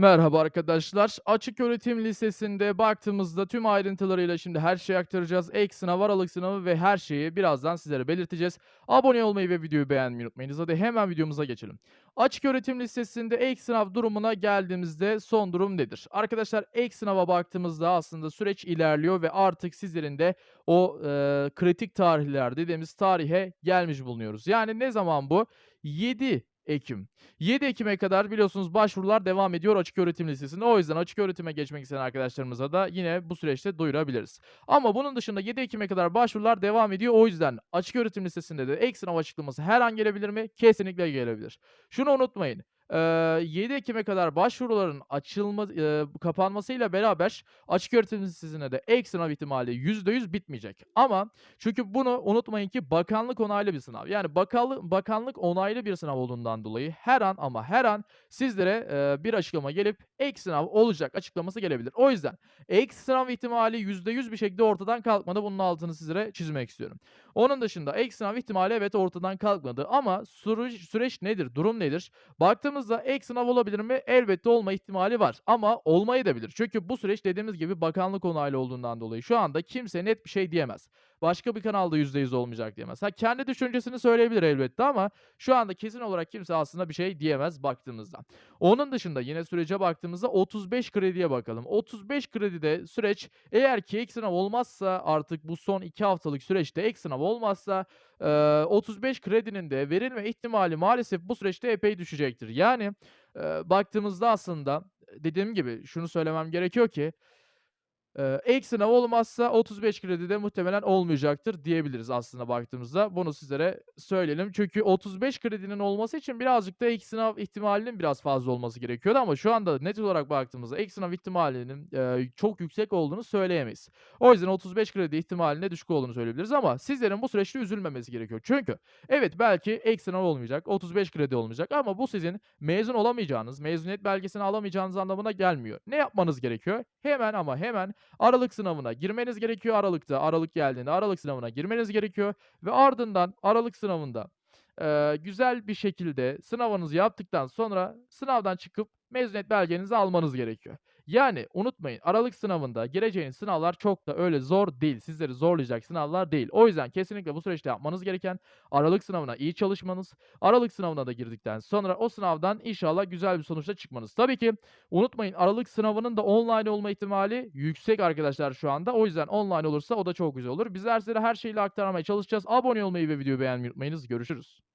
Merhaba arkadaşlar. Açık öğretim lisesinde baktığımızda tüm ayrıntılarıyla şimdi her şeyi aktaracağız. Ek sınav, aralık sınavı ve her şeyi birazdan sizlere belirteceğiz. Abone olmayı ve videoyu beğenmeyi unutmayınız. Hadi hemen videomuza geçelim. Açık öğretim lisesinde ek sınav durumuna geldiğimizde son durum nedir? Arkadaşlar ek sınava baktığımızda aslında süreç ilerliyor ve artık sizlerin de o e, kritik tarihler dediğimiz tarihe gelmiş bulunuyoruz. Yani ne zaman bu? 7 Ekim. 7 Ekim'e kadar biliyorsunuz başvurular devam ediyor açık öğretim lisesinde. O yüzden açık öğretime geçmek isteyen arkadaşlarımıza da yine bu süreçte duyurabiliriz. Ama bunun dışında 7 Ekim'e kadar başvurular devam ediyor. O yüzden açık öğretim lisesinde de ek sınav açıklaması her an gelebilir mi? Kesinlikle gelebilir. Şunu unutmayın. Eee, 7 Ekim'e kadar başvuruların açılma, eee, kapanmasıyla beraber açık öğretim lisesinde de ek sınav ihtimali %100 bitmeyecek. Ama çünkü bunu unutmayın ki bakanlık onaylı bir sınav. Yani bakanlık, bakanlık onaylı bir sınav olduğundan dolayı her an ama her an sizlere eee, bir açıklama gelip ek sınav olacak açıklaması gelebilir. O yüzden ek sınav ihtimali %100 bir şekilde ortadan kalkmadı. Bunun altını sizlere çizmek istiyorum. Onun dışında ek sınav ihtimali evet ortadan kalkmadı ama süreç, süreç nedir, durum nedir? Baktığımızda ek sınav olabilir mi? Elbette olma ihtimali var ama olmayı da bilir. Çünkü bu süreç dediğimiz gibi bakanlık onaylı olduğundan dolayı şu anda kimse net bir şey diyemez. Başka bir kanalda %100 olmayacak diyemez. Ha kendi düşüncesini söyleyebilir elbette ama şu anda kesin olarak kimse aslında bir şey diyemez baktığımızda. Onun dışında yine sürece baktığımızda 35 krediye bakalım. 35 kredide süreç eğer ki ek sınav olmazsa artık bu son 2 haftalık süreçte ek sınav olmazsa eee, 35 kredinin de verilme ihtimali maalesef bu süreçte epey düşecektir. Yani baktığımızda aslında dediğim gibi şunu söylemem gerekiyor ki Ek sınav olmazsa 35 kredi de muhtemelen olmayacaktır diyebiliriz aslında baktığımızda. Bunu sizlere söyleyelim. Çünkü 35 kredinin olması için birazcık da ek sınav ihtimalinin biraz fazla olması gerekiyordu ama şu anda net olarak baktığımızda ek sınav ihtimalinin eee, çok yüksek olduğunu söyleyemeyiz. O yüzden 35 kredi ihtimalinde düşük olduğunu söyleyebiliriz ama sizlerin bu süreçte üzülmemesi gerekiyor. Çünkü evet belki ek sınav olmayacak, 35 kredi olmayacak ama bu sizin mezun olamayacağınız, mezuniyet belgesini alamayacağınız anlamına gelmiyor. Ne yapmanız gerekiyor? Hemen ama hemen Aralık sınavına girmeniz gerekiyor. Aralıkta, aralık geldiğinde aralık sınavına girmeniz gerekiyor ve ardından aralık sınavında eee, güzel bir şekilde sınavınızı yaptıktan sonra sınavdan çıkıp mezuniyet belgenizi almanız gerekiyor. Yani unutmayın aralık sınavında gireceğiniz sınavlar çok da öyle zor değil. Sizleri zorlayacak sınavlar değil. O yüzden kesinlikle bu süreçte yapmanız gereken aralık sınavına iyi çalışmanız. Aralık sınavına da girdikten sonra o sınavdan inşallah güzel bir sonuçla çıkmanız. Tabii ki Unutmayın aralık sınavının da online olma ihtimali yüksek arkadaşlar şu anda. O yüzden online olursa o da çok güzel olur. Bizler sizlere her şeyle aktarmaya çalışacağız. Abone olmayı ve videoyu beğenmeyi unutmayınız. Görüşürüz.